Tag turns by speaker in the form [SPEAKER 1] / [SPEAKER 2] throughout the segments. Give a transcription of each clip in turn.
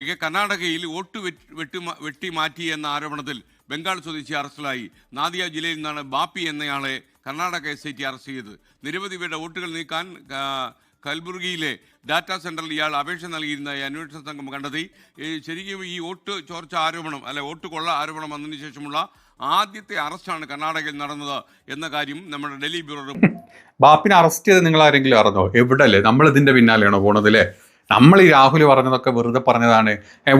[SPEAKER 1] കർണാടകയിൽ വോട്ട് വെട്ടി വെട്ടി മാറ്റി എന്ന ആരോപണത്തിൽ ബംഗാൾ സ്വദേശി അറസ്റ്റിലായി. നാദിയ ജില്ലയിൽ നിന്നാണ് ബാപ്പി എന്നയാളെ Karnataka S I T arrest ചെയ്തത്. നിരവധി പേരുടെ വോട്ടുകൾ നീക്കാൻ കൽബുർഗിയിലെ ഡാറ്റാ സെന്ററിൽ ഇയാൾ അപേക്ഷ നൽകിയിരുന്നതായി അന്വേഷണ സംഘം കണ്ടെത്തി. ശരിക്കും ഈ വോട്ട് ചോർച്ച ആരോപണം അല്ലെ വോട്ട് കൊള്ള ആരോപണം വന്നതിന് ശേഷമുള്ള ആദ്യത്തെ അറസ്റ്റാണ് കർണാടകയിൽ നടന്നത് എന്ന കാര്യം നമ്മുടെ ഡൽഹി ബ്യൂറോ
[SPEAKER 2] ബാപ്പിനെ അറസ്റ്റ് ചെയ്ത് നിങ്ങൾ ആരെങ്കിലും അറിഞ്ഞോ? എവിടെ അല്ലേ നമ്മൾ ഇതിന്റെ പിന്നാലെയാണോ പോണത് അല്ലേ? നമ്മൾ ഈ രാഹുൽ പറഞ്ഞതൊക്കെ വെറുതെ പറഞ്ഞതാണ്.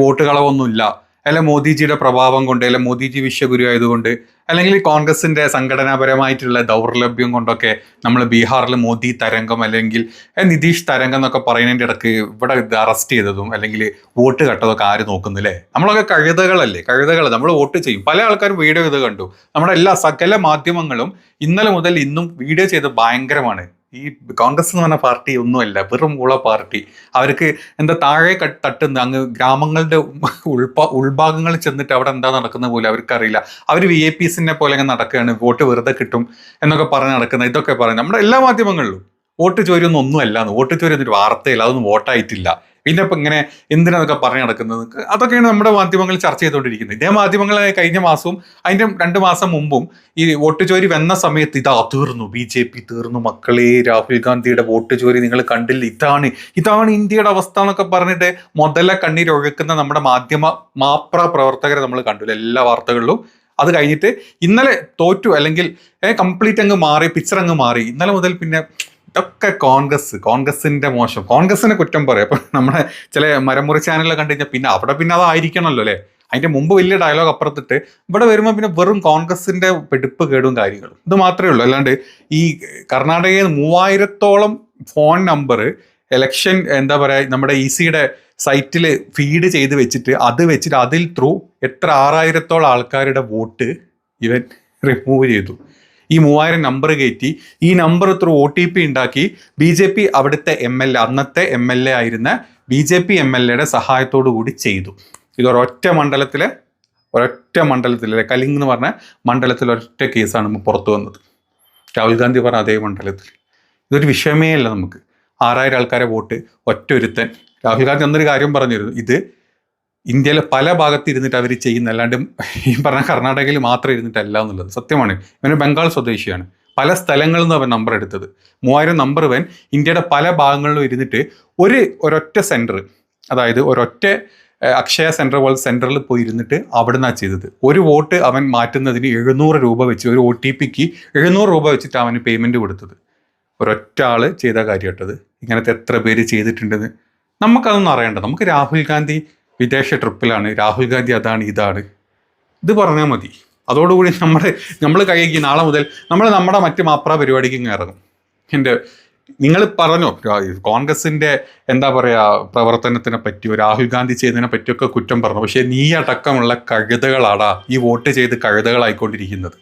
[SPEAKER 2] വോട്ട് കളവൊന്നുമില്ല. അല്ലെ മോദിജിയുടെ പ്രഭാവം കൊണ്ട് അല്ലെ മോദിജി വിശ്വഗുരു ആയതുകൊണ്ട് അല്ലെങ്കിൽ കോൺഗ്രസിന്റെ സംഘടനാപരമായിട്ടുള്ള ദൗർലഭ്യം കൊണ്ടൊക്കെ നമ്മൾ ബീഹാറിൽ മോദി തരംഗം അല്ലെങ്കിൽ നിതീഷ് തരംഗം എന്നൊക്കെ പറയുന്നതിന്റെ ഇടയ്ക്ക് ഇവിടെ ഇത് അറസ്റ്റ് ചെയ്തതും അല്ലെങ്കിൽ വോട്ട് കട്ടതൊക്കെ ആര് നോക്കുന്നില്ലേ നമ്മളൊക്കെ കഴുതകളല്ലേ? കഴുതകൾ നമ്മൾ വോട്ട് ചെയ്യും. പല ആൾക്കാരും വീഡിയോ ഇത് കണ്ടു. നമ്മുടെ എല്ലാ സകല മാധ്യമങ്ങളും ഇന്നലെ മുതൽ ഇന്നും വീഡിയോ ചെയ്ത് ഭയങ്കരമാണ്. ഈ കോൺഗ്രസ് എന്ന് പറഞ്ഞ പാർട്ടി ഒന്നുമല്ല വെറും ഉള പാർട്ടി. അവർക്ക് എന്താ താഴെ തട്ടുന്ന അങ്ങ് ഗ്രാമങ്ങളുടെ ഉൾപാ ഉൾഭാഗങ്ങളിൽ ചെന്നിട്ട് അവിടെ എന്താ നടക്കുന്നത് പോലും അവർക്കറിയില്ല. അവർ വി എ പിസിനെ പോലെ അങ്ങ് നടക്കുകയാണ് വോട്ട് വെറുതെ കിട്ടും എന്നൊക്കെ പറഞ്ഞ് നടക്കുന്നത്. ഇതൊക്കെ പറയുന്നത് നമ്മുടെ എല്ലാ മാധ്യമങ്ങളിലും വോട്ട് ചോരിയൊന്നും ഒന്നുമല്ല വോട്ട് ചോരി എന്നൊരു വാർത്തയില്ല അതൊന്നും വോട്ടായിട്ടില്ല. പിന്നെ ഇപ്പം ഇങ്ങനെ എന്തിനതൊക്കെ പറഞ്ഞു നടക്കുന്നത്? അതൊക്കെയാണ് നമ്മുടെ മാധ്യമങ്ങൾ ചർച്ച ചെയ്തുകൊണ്ടിരിക്കുന്നത്. ഇതേ മാധ്യമങ്ങൾ കഴിഞ്ഞ മാസവും അതിന്റെ രണ്ട് മാസം മുമ്പും ഈ വോട്ട് ചോരി വന്ന സമയത്ത് ഇതാ തീർന്നു. ബി ജെ പി തീർന്നു. മക്കളെ രാഹുൽ ഗാന്ധിയുടെ വോട്ട് ചോരി നിങ്ങൾ കണ്ടില്ല. ഇതാണ് ഇതാണ് ഇന്ത്യയുടെ അവസ്ഥ എന്നൊക്കെ പറഞ്ഞിട്ട് മുതല കണ്ണീരൊഴുക്കുന്ന നമ്മുടെ മാധ്യമ മാപ്ര പ്രവർത്തകരെ നമ്മൾ കണ്ടില്ല എല്ലാ വാർത്തകളിലും. അത് കഴിഞ്ഞിട്ട് ഇന്നലെ തോറ്റു. അല്ലെങ്കിൽ കംപ്ലീറ്റ് അങ്ങ് മാറി പിക്ചർ അങ്ങ് മാറി. ഇന്നലെ മുതൽ പിന്നെ ഇതൊക്കെ കോൺഗ്രസ് കോൺഗ്രസിന്റെ മോശം. കോൺഗ്രസിനെ കുറ്റം പറയാം. അപ്പൊ നമ്മുടെ ചില മരമുറി ചാനലിൽ കണ്ടു കഴിഞ്ഞാൽ പിന്നെ അവിടെ പിന്നെ അതായിരിക്കണമല്ലോ അല്ലേ? അതിന്റെ മുമ്പ് വലിയ ഡയലോഗ് അപ്പുറത്തിട്ട് ഇവിടെ വരുമ്പോൾ പിന്നെ വെറും കോൺഗ്രസിന്റെ പെടുപ്പ് കേടും കാര്യങ്ങളും. ഇത് മാത്രമേ ഉള്ളൂ. അല്ലാണ്ട് ഈ കർണാടകയിൽ മൂവായിരത്തോളം ഫോൺ നമ്പർ എലക്ഷൻ എന്താ പറയുക നമ്മുടെ ഇ സിയുടെ സൈറ്റിൽ ഫീഡ് ചെയ്ത് വെച്ചിട്ട് അത് വെച്ചിട്ട് അതിൽ ത്രൂ എത്ര ആറായിരത്തോളം ആൾക്കാരുടെ വോട്ട് ഇവൻ റിമൂവ് ചെയ്തു. ഈ മൂവായിരം നമ്പർ കയറ്റി ഈ number through O T P ഉണ്ടാക്കി ബി ജെ പി അവിടുത്തെ എം എൽ എ അന്നത്തെ എം എൽ എ ആയിരുന്ന B J P M L എയുടെ സഹായത്തോടു കൂടി ചെയ്തു. ഇതൊരൊറ്റ മണ്ഡലത്തിലെ ഒരൊറ്റ മണ്ഡലത്തിലെ കലിംഗ് എന്ന് പറഞ്ഞ മണ്ഡലത്തിൽ ഒരൊറ്റ കേസാണ് പുറത്തു വന്നത്. രാഹുൽ ഗാന്ധി പറഞ്ഞ അതേ മണ്ഡലത്തിൽ. ഇതൊരു വിഷയമേ അല്ല നമുക്ക്. ആറായിരം ആൾക്കാരെ വോട്ട് ഒറ്റ ഒരുത്തൻ രാഹുൽ ഗാന്ധി അന്നൊരു കാര്യം പറഞ്ഞിരുന്നു. ഇത് ഇന്ത്യയിലെ പല ഭാഗത്ത് ഇരുന്നിട്ട് അവർ ചെയ്യുന്ന അല്ലാണ്ട് ഈ പറഞ്ഞ കർണാടകയിൽ മാത്രം ഇരുന്നിട്ടല്ല എന്നുള്ളത് സത്യമാണ്. ഇവന് ബംഗാൾ സ്വദേശിയാണ്. പല സ്ഥലങ്ങളിൽ നിന്ന് അവൻ നമ്പർ എടുത്തത്. മൂവായിരം നമ്പർ ഇവൻ ഇന്ത്യയുടെ പല ഭാഗങ്ങളിലും ഇരുന്നിട്ട് ഒരു ഒരൊറ്റ സെന്റർ അതായത് ഒരൊറ്റ അക്ഷയ സെന്റർ പോലെ സെന്ററിൽ പോയി ഇരുന്നിട്ട് അവിടെ നിന്നാണ് ചെയ്തത്. ഒരു വോട്ട് അവൻ മാറ്റുന്നതിന് എഴുന്നൂറ് രൂപ വെച്ച് ഒരു ഒ ടി പിക്ക് എഴുന്നൂറ് രൂപ വെച്ചിട്ട് അവന് പേയ്മെന്റ് കൊടുത്തത്. ഒരൊറ്റ ആൾ ചെയ്ത കാര്യമായിട്ടത് ഇങ്ങനത്തെ എത്ര പേര് ചെയ്തിട്ടുണ്ടെന്ന് നമുക്കതൊന്നും അറിയണ്ട. നമുക്ക് രാഹുൽ ഗാന്ധി വിദേശ ട്രിപ്പിലാണ്. രാഹുൽ ഗാന്ധി അതാണ് ഇതാണ്. ഇത് പറഞ്ഞാൽ മതി. അതോടുകൂടി നമ്മൾ നമ്മൾ കൈകി നാളെ മുതൽ നമ്മൾ നമ്മുടെ മറ്റ് മാപ്ര പരിപാടിക്ക് ഇങ്ങ് ഇറങ്ങും. എന്റെ നിങ്ങൾ പറഞ്ഞോ കോൺഗ്രസിന്റെ എന്താ പറയുക പ്രവർത്തനത്തിനെ പറ്റിയോ രാഹുൽ ഗാന്ധി ചെയ്തതിനെ പറ്റിയൊക്കെ കുറ്റം പറഞ്ഞു. പക്ഷേ നീ അടക്കമുള്ള കഴുതകളാടാ ഈ വോട്ട് ചെയ്ത് കഴുതകളായിക്കൊണ്ടിരിക്കുന്നത്.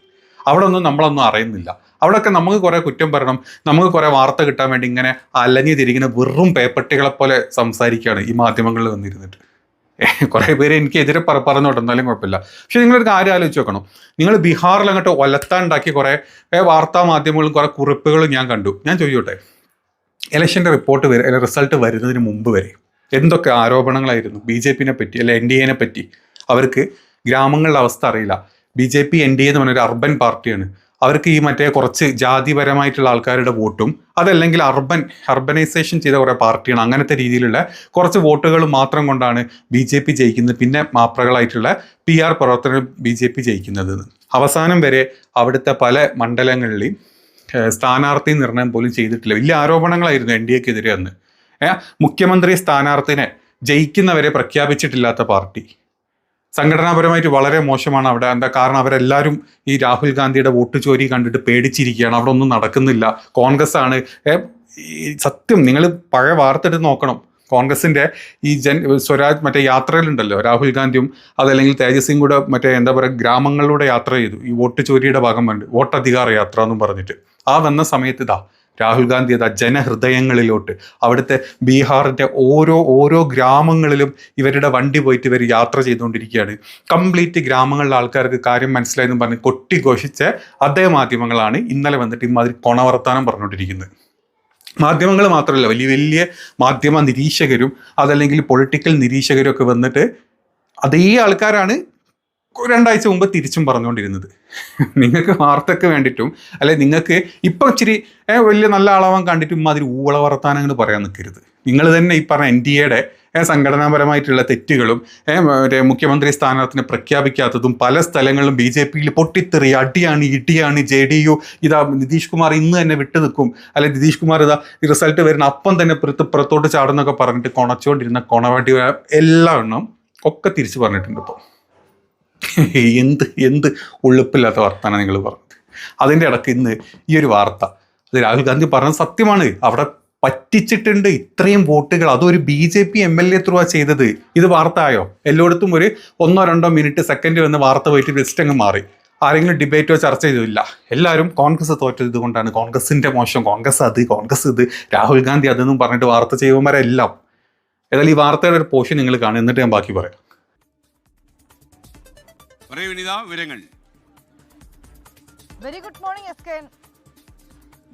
[SPEAKER 2] അവിടെ ഒന്നും നമ്മളൊന്നും അറിയുന്നില്ല. അവിടെയൊക്കെ നമുക്ക് കുറേ കുറ്റം പറയണം. നമുക്ക് കുറേ വാർത്ത കിട്ടാൻ വേണ്ടി ഇങ്ങനെ അലഞ്ഞു തിരിക്കുന്ന വെറും പേപ്പട്ടികളെ പോലെ സംസാരിക്കുകയാണ് ഈ മാധ്യമങ്ങളിൽ വന്നിരുന്നിട്ട്. കുറെ പേര് എനിക്കെതിരെ പറ പറഞ്ഞോട്ടെ എന്നാലും കുഴപ്പമില്ല. പക്ഷെ നിങ്ങളൊരു കാര്യം ആലോചിച്ച് നോക്കണം. നിങ്ങൾ ബീഹാറിൽ അങ്ങോട്ട് ഒലത്താണ്ടാക്കി കുറെ വാർത്താ മാധ്യമങ്ങളും കുറെ കുറിപ്പുകളും ഞാൻ കണ്ടു. ഞാൻ ചോദിച്ചോട്ടെ ഇലക്ഷന്റെ റിപ്പോർട്ട് വരെ റിസൾട്ട് വരുന്നതിന് മുമ്പ് വരെ എന്തൊക്കെ ആരോപണങ്ങളായിരുന്നു? ബി ജെ പിനെ പറ്റി അല്ലെ എൻ ഡി എനെ പറ്റി? അവർക്ക് ഗ്രാമങ്ങളുടെ അവസ്ഥ അറിയില്ല. B J P N D എന്ന് പറഞ്ഞൊരു അർബൻ പാർട്ടിയാണ്. അവർക്ക് ഈ മറ്റേ കുറച്ച് ജാതിപരമായിട്ടുള്ള ആൾക്കാരുടെ വോട്ടും അതല്ലെങ്കിൽ അർബൻ അർബനൈസേഷൻ ചെയ്ത കുറേ പാർട്ടിയാണ് അങ്ങനത്തെ രീതിയിലുള്ള കുറച്ച് വോട്ടുകൾ മാത്രം കൊണ്ടാണ് ബി ജെ പി ജയിക്കുന്നത്. പിന്നെ മാപ്രകളായിട്ടുള്ള പി ആർ പ്രവർത്തനം ബി ജെ പി ജയിക്കുന്നത്. അവസാനം വരെ അവിടുത്തെ പല മണ്ഡലങ്ങളിലെയും സ്ഥാനാർത്ഥി നിർണയം പോലും ചെയ്തിട്ടില്ല. വലിയ ആരോപണങ്ങളായിരുന്നു എൻ ഡി എക്കെതിരെ അന്ന്. മുഖ്യമന്ത്രി സ്ഥാനാർത്ഥിനെ ജയിക്കുന്നവരെ പ്രഖ്യാപിച്ചിട്ടില്ലാത്ത പാർട്ടി. സംഘടനാപരമായിട്ട് വളരെ മോശമാണ് അവിടെ. എന്താ കാരണം? അവരെല്ലാവരും ഈ രാഹുൽ ഗാന്ധിയുടെ വോട്ട് ചോരി കണ്ടിട്ട് പേടിച്ചിരിക്കുകയാണ്. അവിടെ ഒന്നും നടക്കുന്നില്ല. കോൺഗ്രസ് ആണ് സത്യം നിങ്ങൾ പഴയ വാർത്ത എടുത്ത് നോക്കണം. കോൺഗ്രസിന്റെ ഈ ജൻ സ്വരാജ് മറ്റേ യാത്രയിലുണ്ടല്ലോ രാഹുൽ ഗാന്ധിയും അതല്ലെങ്കിൽ തേജസ്വിയും കൂടെ മറ്റേ എന്താ പറയുക ഗ്രാമങ്ങളിലൂടെ യാത്ര ചെയ്തു. ഈ വോട്ട് ചോരിയുടെ ഭാഗം വേണ്ടി വോട്ടധികാര യാത്ര എന്നും പറഞ്ഞിട്ട്. ആ വന്ന സമയത്ത് ഇതാ രാഹുൽ ഗാന്ധി അതാ ജനഹൃദയങ്ങളിലോട്ട് അവിടുത്തെ ബീഹാറിന്റെ ഓരോ ഓരോ ഗ്രാമങ്ങളിലും ഇവരുടെ വണ്ടി പോയിട്ട് ഇവർ യാത്ര ചെയ്തുകൊണ്ടിരിക്കുകയാണ്. കംപ്ലീറ്റ് ഗ്രാമങ്ങളിലെ ആൾക്കാർക്ക് കാര്യം മനസ്സിലായെന്ന് പറഞ്ഞ് കൊട്ടിഘോഷിച്ച അതേ മാധ്യമങ്ങളാണ് ഇന്നലെ വന്നിട്ട് ഇമാതിരി കൊണവർത്താനം പറഞ്ഞുകൊണ്ടിരിക്കുന്നത്. മാധ്യമങ്ങൾ മാത്രമല്ല വലിയ വലിയ മാധ്യമ നിരീക്ഷകരും അതല്ലെങ്കിൽ പൊളിറ്റിക്കൽ നിരീക്ഷകരും ഒക്കെ വന്നിട്ട് അതേ ആൾക്കാരാണ് രണ്ടാഴ്ച മുമ്പ് തിരിച്ചും പറഞ്ഞുകൊണ്ടിരുന്നത്. നിങ്ങൾക്ക് വാർത്തയ്ക്ക് വേണ്ടിയിട്ടും അല്ലെ നിങ്ങൾക്ക് ഇപ്പം ഇച്ചിരി വലിയ നല്ല ആളാവാൻ കണ്ടിട്ടും ഇമ്മാതിരി ഊള വർത്താനങ്ങൾ പറയാൻ നിൽക്കരുത്. നിങ്ങൾ തന്നെ ഈ പറഞ്ഞ എൻ ഡി എയുടെ സംഘടനാപരമായിട്ടുള്ള തെറ്റുകളും മറ്റേ മുഖ്യമന്ത്രി സ്ഥാനാർത്ഥിനെ പ്രഖ്യാപിക്കാത്തതും പല സ്ഥലങ്ങളിലും ബി ജെ പിയിൽ പൊട്ടിത്തെറി അടിയാണ് ഇടിയാണ് ജെ ഡി യു ഇതാ നിതീഷ് കുമാർ ഇന്ന് തന്നെ വിട്ടു നിൽക്കും. അല്ലെ നിതീഷ് കുമാർ ഇതാ റിസൾട്ട് വരുന്ന അപ്പം തന്നെ പുറത്ത് പുറത്തോട്ട് ചാടുന്നൊക്കെ പറഞ്ഞിട്ട് കൊണച്ചുകൊണ്ടിരുന്ന കൊണവാട്ടി എല്ലാ എണ്ണം ഒക്കെ തിരിച്ചു പറഞ്ഞിട്ടുണ്ട് ഇപ്പോൾ എന്ത് എന്ത് ഉള്ളിപ്പില്ലാത്ത വർത്താനം നിങ്ങൾ പറഞ്ഞത്? അതിന്റെ ഇടയ്ക്ക് ഇന്ന് ഈ ഒരു വാർത്ത. അത് രാഹുൽ ഗാന്ധി പറഞ്ഞ സത്യമാണ്. അവിടെ പറ്റിച്ചിട്ടുണ്ട് ഇത്രയും വോട്ടുകൾ. അതൊരു B J P M L A through ആ ചെയ്തത്. ഇത് വാർത്ത ആയോ? എല്ലായിടത്തും ഒരു ഒന്നോ രണ്ടോ മിനിറ്റ് സെക്കൻഡ് വന്ന് വാർത്ത പോയിട്ട് ജസ്റ്റ് അങ്ങ് മാറി. ആരെങ്കിലും ഡിബേറ്റോ ചർച്ച ചെയ്തില്ല എല്ലാവരും കോൺഗ്രസ് തോറ്റത് ഇതുകൊണ്ടാണ്. കോൺഗ്രസിന്റെ മോശം. കോൺഗ്രസ് അത് കോൺഗ്രസ് ഇത്. രാഹുൽ ഗാന്ധി അതെന്നും പറഞ്ഞിട്ട് വാർത്ത ചെയ്യുന്നവരെല്ലാം. ഏതായാലും ഈ വാർത്തയുടെ ഒരു പോഷൻ നിങ്ങൾ കാണും എന്നിട്ട് ഞാൻ ബാക്കി പറയാം.
[SPEAKER 1] പറയൂ വിനിത വിവരങ്ങൾ
[SPEAKER 3] very good morning S K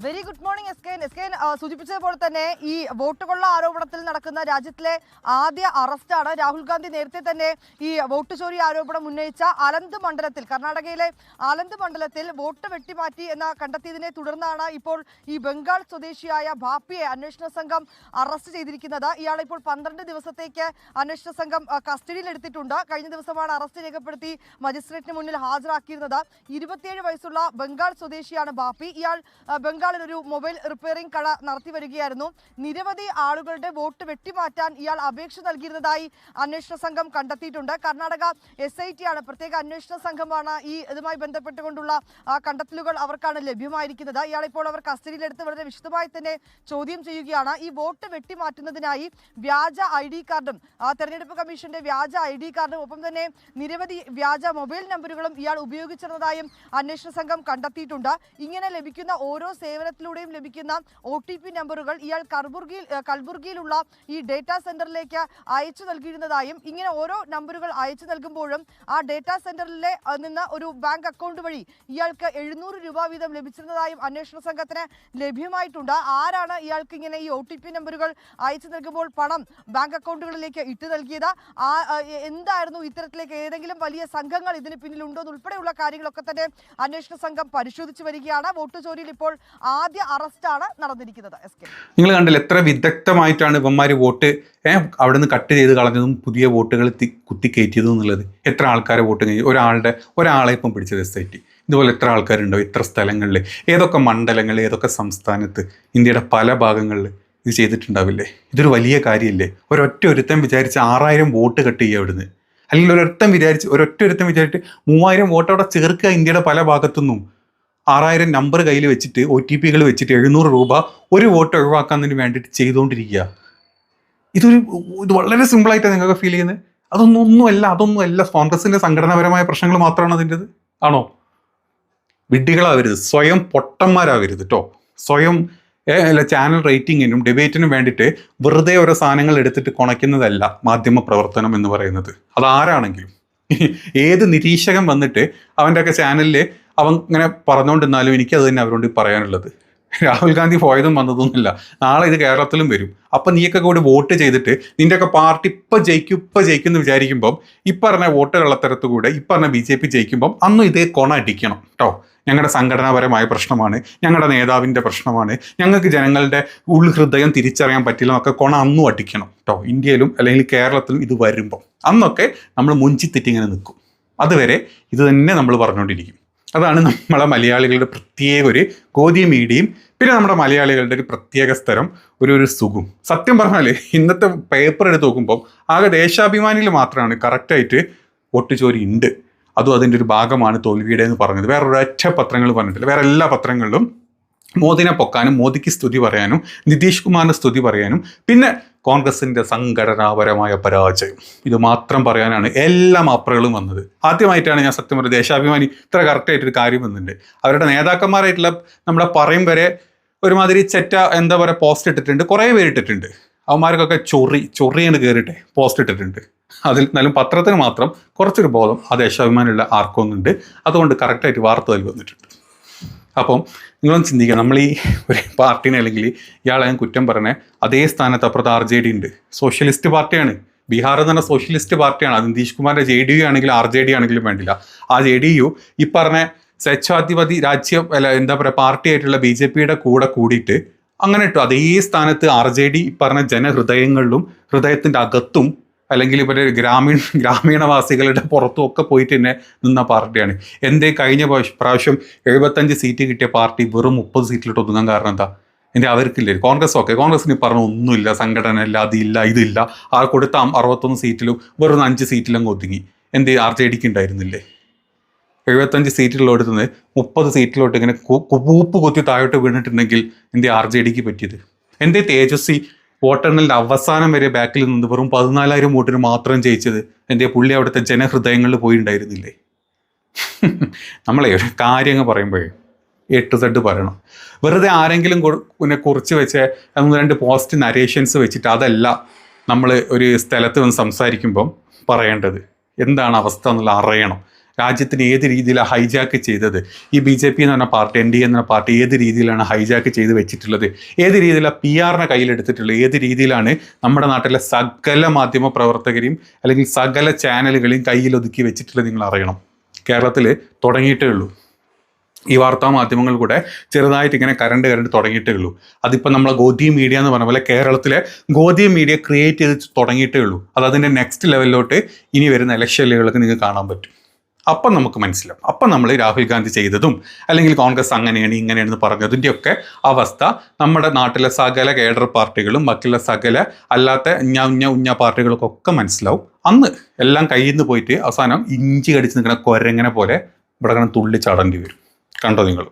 [SPEAKER 3] very good morning S K S സൂചിപ്പിച്ചതുപോലെ തന്നെ ഈ വോട്ട് കൊള്ള ആരോപണത്തിൽ നടക്കുന്ന രാജ്യത്തിലെ ആദ്യ അറസ്റ്റാണ് രാഹുൽ ഗാന്ധി നേരത്തെ തന്നെ ഈ വോട്ട് ചോരി ആരോപണം ഉന്നയിച്ച അലന്ത് മണ്ഡലത്തിൽ കർണാടകയിലെ അലന്ത് മണ്ഡലത്തിൽ വോട്ട് വെട്ടിമാറ്റി എന്ന കണ്ടെത്തിയതിനെ തുടർന്നാണ് ഇപ്പോൾ ഈ ബംഗാൾ സ്വദേശിയായ ബാപ്പിയെ അന്വേഷണ സംഘം അറസ്റ്റ് ചെയ്തിരിക്കുന്നത്. ഇയാളെ ഇപ്പോൾ പന്ത്രണ്ട് ദിവസത്തേക്ക് അന്വേഷണ സംഘം കസ്റ്റഡിയിലെടുത്തിട്ടുണ്ട് കഴിഞ്ഞ ദിവസമാണ് അറസ്റ്റ് രേഖപ്പെടുത്തി മജിസ്ട്രേറ്റിന് മുന്നിൽ ഹാജരാക്കിയിരുന്നത്. ഇരുപത്തിയേഴ് വയസ്സുള്ള ബംഗാൾ സ്വദേശിയാണ് ബാപ്പി. ഇയാൾ ആ, ബംഗാളിൽ ഒരു മൊബൈൽ റിപ്പയറിംഗ് കട നടത്തി വരികയായിരുന്നു. നിരവധി ആളുകളുടെ വോട്ട് വെട്ടിമാറ്റാൻ ഇയാൾ അപേക്ഷ നൽകിയിരുന്നതായി അന്വേഷണ സംഘം കണ്ടെത്തിയിട്ടുണ്ട്. കർണാടക എസ് ഐ ടി ആണ് പ്രത്യേക അന്വേഷണ സംഘമാണ് ഈ ഇതുമായി ബന്ധപ്പെട്ടുകൊണ്ടുള്ള കണ്ടെത്തലുകൾ അവർക്കാണ് ലഭ്യമായിരിക്കുന്നത്. ഇയാളിപ്പോൾ അവർ കസ്റ്റഡിയിലെടുത്ത് വളരെ വിശദമായി തന്നെ ചോദ്യം ചെയ്യുകയാണ്. ഈ വോട്ട് വെട്ടിമാറ്റുന്നതിനായി വ്യാജ ഐ ഡി കാർഡും തെരഞ്ഞെടുപ്പ് കമ്മീഷന്റെ വ്യാജ ഐ ഡി കാർഡും ഒപ്പം തന്നെ നിരവധി വ്യാജ മൊബൈൽ നമ്പറുകളും ഇയാൾ ഉപയോഗിച്ചിരുന്നതായും അന്വേഷണ സംഘം കണ്ടെത്തിയിട്ടുണ്ട്. ഇങ്ങനെ ലഭിക്കുന്ന ഓരോ സേവനത്തിലൂടെയും ലഭിക്കുന്ന ഒ ടി പി നമ്പറുകൾ ഇയാൾ കർബുർഗിയിൽ കൽബുർഗിയിലുള്ള ഈ ഡേറ്റാ സെന്ററിലേക്ക് അയച്ചു നൽകിയിരുന്നതായും ഇങ്ങനെ ഓരോ നമ്പറുകൾ അയച്ചു നൽകുമ്പോഴും ആ ഡേറ്റാ സെന്ററിലെ നിന്ന് ഒരു ബാങ്ക് അക്കൗണ്ട് വഴി ഇയാൾക്ക് എഴുന്നൂറ് രൂപ വീതം ലഭിച്ചിരുന്നതായും അന്വേഷണ സംഘത്തിന് ലഭ്യമായിട്ടുണ്ട്. ആരാണ് ഇയാൾക്ക് ഇങ്ങനെ ഈ ഒ ടി പി നമ്പറുകൾ അയച്ചു നൽകുമ്പോൾ പണം ബാങ്ക് അക്കൗണ്ടുകളിലേക്ക് ഇട്ട് നൽകിയത്? ആ എന്തായിരുന്നു ഇത്തരത്തിലേക്ക് ഏതെങ്കിലും വലിയ സംഘങ്ങൾ ഇതിന് പിന്നിലുണ്ടോ? എന്നുൾപ്പെടെയുള്ള കാര്യങ്ങളൊക്കെ തന്നെ അന്വേഷണ സംഘം പരിശോധിച്ചു വരികയാണ്. വോട്ട് ചോരിയിൽ ഇപ്പോൾ ആദ്യ അറസ്റ്റാണ് നടന്നിരിക്കുന്നത്
[SPEAKER 2] നിങ്ങൾ കണ്ടില്ല എത്ര വിദഗ്ധമായിട്ടാണ് ഇവന്മാർ വോട്ട് അവിടുന്ന് അവിടെ നിന്ന് കട്ട് ചെയ്ത് കളഞ്ഞതും പുതിയ വോട്ടുകൾ കുത്തി കുത്തിക്കയറ്റിയതും എന്നുള്ളത്. എത്ര ആൾക്കാരെ വോട്ട് കഴിഞ്ഞു? ഒരാളുടെ ഒരാളെ ഇപ്പം പിടിച്ചത് എസ് ഐ ടി ഇതുപോലെ എത്ര ആൾക്കാരുണ്ടോ ഇത്ര സ്ഥലങ്ങളിൽ ഏതൊക്കെ മണ്ഡലങ്ങൾ ഏതൊക്കെ സംസ്ഥാനത്ത് ഇന്ത്യയുടെ പല ഭാഗങ്ങളിൽ ഇത് ചെയ്തിട്ടുണ്ടാവില്ലേ? ഇതൊരു വലിയ കാര്യമല്ലേ ഒരൊറ്റ ഒരുത്തൻ വിചാരിച്ച് ആറായിരം വോട്ട് കട്ട് ചെയ്യുക അവിടുന്ന്. അല്ലെങ്കിൽ ഒരൊറ്റം വിചാരിച്ച് ഒരൊറ്റ ഒരുത്തൻ വിചാരിച്ചിട്ട് മൂവായിരം വോട്ട് അവിടെ ചേർക്കുക ഇന്ത്യയുടെ പല ഭാഗത്തുനിന്നും. ആറായിരം നമ്പർ കയ്യിൽ വെച്ചിട്ട് ഒ ടി പികൾ വെച്ചിട്ട് എഴുന്നൂറ് രൂപ ഒരു വോട്ട് ഒഴിവാക്കുന്നതിന് വേണ്ടിയിട്ട് ചെയ്തുകൊണ്ടിരിക്കുക ഇതൊരു ഇത് വളരെ സിമ്പിളായിട്ടാണ് നിങ്ങൾക്ക് ഫീൽ ചെയ്യുന്നത് അതൊന്നും ഒന്നുമല്ല അതൊന്നും അല്ല. കോൺഗ്രസിന്റെ സംഘടനാപരമായ പ്രശ്നങ്ങൾ മാത്രമാണ് അതിന്റെത്? ആണോ? വിഡ്ഢികളാവരുത്. സ്വയം പൊട്ടന്മാരാവരുത് കേട്ടോ സ്വയം അല്ല ചാനൽ റേറ്റിങ്ങിനും ഡിബേറ്റിനും വേണ്ടിയിട്ട് വെറുതെ ഓരോ സാധനങ്ങൾ എടുത്തിട്ട് കുണയ്ക്കുന്നതല്ല മാധ്യമ പ്രവർത്തനം എന്ന് പറയുന്നത്. അതാരാണെങ്കിലും. ഏത് നിരീക്ഷകൻ വന്നിട്ട് അവന്റെയൊക്കെ ചാനലിൽ അവൻ ഇങ്ങനെ പറഞ്ഞുകൊണ്ടിരുന്നാലും എനിക്ക് അത് തന്നെ അവരോട് പറയാനുള്ളത്. രാഹുൽ ഗാന്ധി പോയതും വന്നതൊന്നുമില്ല. നാളെ ഇത് കേരളത്തിലും വരും. അപ്പം നീയൊക്കെ കൂടി വോട്ട് ചെയ്തിട്ട് നിന്റെയൊക്കെ പാർട്ടി ഇപ്പം ജയിക്കും ഇപ്പം ജയിക്കും എന്ന് വിചാരിക്കുമ്പം ഈ പറഞ്ഞ വോട്ട് കള്ളത്തരത്ത് കൂടെ ഈ പറഞ്ഞ ബി ജെ പി ജയിക്കുമ്പം അന്നും ഇതേ കൊണ അടിക്കണം കേട്ടോ ഞങ്ങളുടെ സംഘടനാപരമായ പ്രശ്നമാണ് ഞങ്ങളുടെ നേതാവിന്റെ പ്രശ്നമാണ് ഞങ്ങൾക്ക് ജനങ്ങളുടെ ഉൾഹൃദയം തിരിച്ചറിയാൻ പറ്റില്ല എന്നൊക്കെ കൊണ അന്നും അടിക്കണം കേട്ടോ ഇന്ത്യയിലും അല്ലെങ്കിൽ കേരളത്തിലും ഇത് വരുമ്പം. അന്നൊക്കെ നമ്മൾ മുഞ്ചിത്തിറ്റിങ്ങനെ നിൽക്കും. അതുവരെ ഇത് തന്നെ നമ്മൾ പറഞ്ഞുകൊണ്ടിരിക്കും അതാണ് നമ്മളെ മലയാളികളുടെ പ്രത്യേക ഒരു ഗോതി മീഡിയയും പിന്നെ നമ്മുടെ മലയാളികളുടെ ഒരു പ്രത്യേക സ്ഥലം ഒരു ഒരു സുഖം. സത്യം പറഞ്ഞാൽ ഇന്നത്തെ പേപ്പർ എടുത്ത് നോക്കുമ്പോൾ ആകെ ദേശാഭിമാനിയിൽ മാത്രമാണ് കറക്റ്റായിട്ട് ഒട്ടുചോരി ഉണ്ട് അതും അതിന്റെ ഒരു ഭാഗമാണ് തോൽവിയുടെ എന്ന് പറഞ്ഞത്. വേറെ ഒരൊറ്റ പത്രങ്ങൾ പറഞ്ഞിട്ടില്ല. വേറെ എല്ലാ പത്രങ്ങളിലും മോദിനെ പൊക്കാനും മോദിക്ക് സ്തുതി പറയാനും നിതീഷ് കുമാറിന് സ്തുതി പറയാനും പിന്നെ കോൺഗ്രസിന്റെ സംഘടനാപരമായ പരാജയം. ഇത് മാത്രം പറയാനാണ് എല്ലാ മാപ്പറകളും വന്നത്. ആദ്യമായിട്ടാണ് ഞാൻ സത്യം പറഞ്ഞത് ദേശാഭിമാനി ഇത്ര കറക്റ്റായിട്ടൊരു കാര്യം വന്നിട്ടുണ്ട്. അവരുടെ നേതാക്കന്മാരായിട്ടുള്ള നമ്മുടെ പറയും വരെ ഒരുമാതിരി ചെറ്റ എന്താ പറയുക പോസ്റ്റ് ഇട്ടിട്ടുണ്ട്. കുറേ പേര് ഇട്ടിട്ടുണ്ട്. അവന്മാർക്കൊക്കെ ചൊറി ചൊറിയാണ് കയറിട്ടെ പോസ്റ്റ് ഇട്ടിട്ടുണ്ട്. അതിൽ എന്നാലും പത്രത്തിന് മാത്രം കുറച്ചൊരു ബോധം ആ ദേശാഭിമാനിയുള്ള ആർക്കൊന്നുണ്ട് അതുകൊണ്ട് കറക്റ്റായിട്ട് വാർത്ത അതിൽ വന്നിട്ടുണ്ട്. അപ്പം നിങ്ങളൊന്ന് ചിന്തിക്കുക നമ്മൾ ഈ ഒരു പാർട്ടിനെ അല്ലെങ്കിൽ ഇയാളെ ഞാൻ കുറ്റം പറഞ്ഞ അതേ സ്ഥാനത്ത് അപ്പുറത്ത് ആർ ജെ ഡി ഉണ്ട്. സോഷ്യലിസ്റ്റ് പാർട്ടിയാണ്. ബീഹാർ പറഞ്ഞ സോഷ്യലിസ്റ്റ് പാർട്ടിയാണ്. അത് നിതീഷ് കുമാറിന്റെ ജെ ഡി യു ആണെങ്കിലും ആർ ജെ ഡി ആണെങ്കിലും വേണ്ടില്ല. ആ ജെ ഡി യു ഈ പറഞ്ഞ സ്വച്ഛാധിപതി രാജ്യം അല്ല എന്താ പറയുക പാർട്ടി ആയിട്ടുള്ള ബി ജെ പിയുടെ കൂടെ കൂടിയിട്ട് അങ്ങനെ ഇട്ടു. അതേ സ്ഥാനത്ത് ആർ ജെ ഡി പറഞ്ഞ ജനഹൃദയങ്ങളിലും ഹൃദയത്തിന്റെ അകത്തും അല്ലെങ്കിൽ ഇവരെ ഗ്രാമീണ ഗ്രാമീണവാസികളുടെ പുറത്തും ഒക്കെ പോയിട്ട് തന്നെ നിന്ന പാർട്ടിയാണ്. എന്തേ കഴിഞ്ഞ പ്രാവശ്യം- എഴുപത്തഞ്ച് സീറ്റ് കിട്ടിയ പാർട്ടി വെറും മുപ്പത് സീറ്റിലിട്ട് ഒതുങ്ങാൻ കാരണം എന്താ? എന്റെ അവർക്കില്ലേ? കോൺഗ്രസ് ഒക്കെ കോൺഗ്രസിന് പറഞ്ഞ ഒന്നുമില്ല സംഘടന ഇല്ല അതില്ല ഇതില്ല. ആ കൊടുത്ത അറുപത്തൊന്ന് സീറ്റിലും വെറും അഞ്ച് സീറ്റിലും ഒതുങ്ങി. എന്ത് ആർ ജെ ഡിക്ക് ഉണ്ടായിരുന്നില്ലേ? എഴുപത്തഞ്ച് സീറ്റിലോട്ട് നിന്ന് മുപ്പത് സീറ്റിലോട്ട് ഇങ്ങനെ കൂപ്പ് കുത്തി താഴോട്ട് വീണിട്ടുണ്ടെങ്കിൽ എന്ത് ആർ ജെ ഡിക്ക് പറ്റിയത്? എന്തേ തേജസ്വി വോട്ടെണ്ണലിന്റെ അവസാനം വരെ ബാക്കിൽ നിന്ന് വെറും പതിനാലായിരം വോട്ടിന് മാത്രം ജയിച്ചത് എന്റെ പുള്ളി അവിടുത്തെ ജനഹൃദയങ്ങളിൽ പോയിണ്ടായിരുന്നില്ലേ? നമ്മളെ ഒരു കാര്യങ്ങൾ പറയുമ്പോഴേ എട്ട് തട്ട് പറയണം. വെറുതെ ആരെങ്കിലും പിന്നെ കുറിച്ച് വെച്ച് ഒന്ന് രണ്ട് പോസ്റ്റ് നരേഷൻസ് വെച്ചിട്ട് അതല്ല നമ്മൾ ഒരു സ്ഥലത്ത് നിന്ന് സംസാരിക്കുമ്പം പറയേണ്ടത്. എന്താണ് അവസ്ഥ എന്നുള്ള അറിയണം. രാജ്യത്തിന് ഏത് രീതിയിലാണ് ഹൈജാക്ക് ചെയ്തത്? ഈ ബി ജെ പി എന്ന് പറഞ്ഞ പാർട്ടി എൻ ഡി എ എന്ന പാർട്ടി ഏത് രീതിയിലാണ് ഹൈജാക്ക് ചെയ്ത് വെച്ചിട്ടുള്ളത്? ഏത് രീതിയിലാണ് പി ആറിനെ കയ്യിലെടുത്തിട്ടുള്ളത്? ഏത് രീതിയിലാണ് നമ്മുടെ നാട്ടിലെ സകല മാധ്യമ പ്രവർത്തകരെയും അല്ലെങ്കിൽ സകല ചാനലുകളെയും കയ്യിലൊതുക്കി വെച്ചിട്ടുള്ളത് നിങ്ങൾ അറിയണം. കേരളത്തിൽ തുടങ്ങിയിട്ടേ ഉള്ളൂ. ഈ വാർത്താ മാധ്യമങ്ങൾ കൂടെ ചെറുതായിട്ട് ഇങ്ങനെ കരണ്ട് കരണ്ട് തുടങ്ങിയിട്ടേ ഉള്ളൂ. അതിപ്പോൾ നമ്മളെ ഗോധി മീഡിയ എന്ന് പറഞ്ഞ പോലെ കേരളത്തിലെ ഗോധി മീഡിയ ക്രിയേറ്റ് ചെയ്ത് തുടങ്ങിയിട്ടേ ഉള്ളൂ. അത് അതിന്റെ നെക്സ്റ്റ് ലെവലിലോട്ട് ഇനി വരുന്ന ഇലക്ഷനുകൾക്ക് നിങ്ങൾക്ക് കാണാൻ പറ്റും. അപ്പം നമുക്ക് മനസ്സിലാവും. അപ്പം നമ്മൾ രാഹുൽ ഗാന്ധി ചെയ്തതും അല്ലെങ്കിൽ കോൺഗ്രസ് അങ്ങനെയാണ് ഇങ്ങനെയാണെന്ന് പറഞ്ഞതിന്റെ ഒക്കെ അവസ്ഥ നമ്മുടെ നാട്ടിലെ സകല കേഡർ പാർട്ടികളും ബാക്കിയുള്ള സകല അല്ലാത്ത ഉഞ്ഞ ഉഞ്ഞ ഉഞ്ഞ പാർട്ടികൾക്കൊക്കെ മനസ്സിലാവും. അന്ന് എല്ലാം കയ്യിൽ നിന്ന് പോയിട്ട് അവസാനം ഇഞ്ചി കടിച്ച് നിൽക്കുന്ന കൊരങ്ങനെ പോലെ ഇവിടെ അങ്ങനെ തുള്ളി ചാടേണ്ടി വരും. കണ്ടോ നിങ്ങൾ?